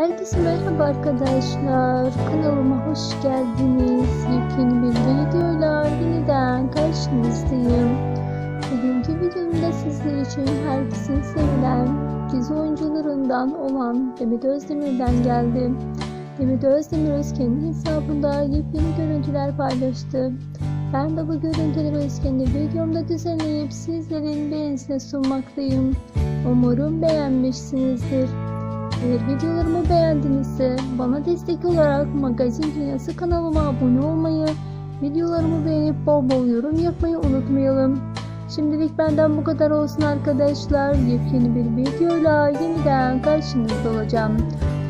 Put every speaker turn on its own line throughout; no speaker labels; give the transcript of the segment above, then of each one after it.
Herkese merhaba arkadaşlar. Kanalıma hoş geldiniz. Yepyeni bir videoyla yeniden karşınızdayım. Bugünkü videomda sizler için herkesin sevilen dizi oyuncularından olan Demet Özdemir'den geldim. Demet Özdemir Özken'in hesabında yepyeni görüntüler paylaştı. Ben de bu görüntüleri Özken'de videomda düzenleyip sizlerin beğenisine sunmaktayım. Umarım beğenmişsinizdir. Eğer videolarımı beğendinizse bana destek olarak Magazin Dünyası kanalıma abone olmayı, videolarımı beğenip bol bol yorum yapmayı unutmayalım. Şimdilik benden bu kadar olsun arkadaşlar. Yepyeni bir videoyla yeniden karşınızda olacağım.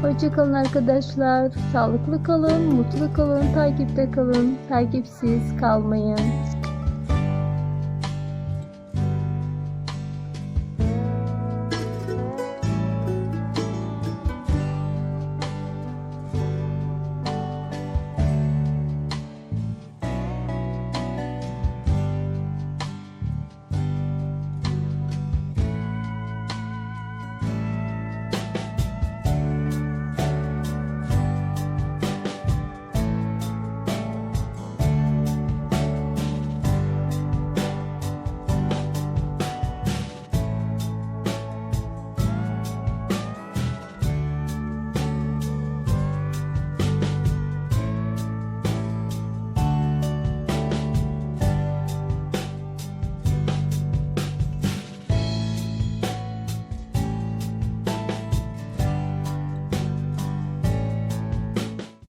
Hoşçakalın arkadaşlar. Sağlıklı kalın, mutlu kalın, takipte kalın, takipsiz kalmayın.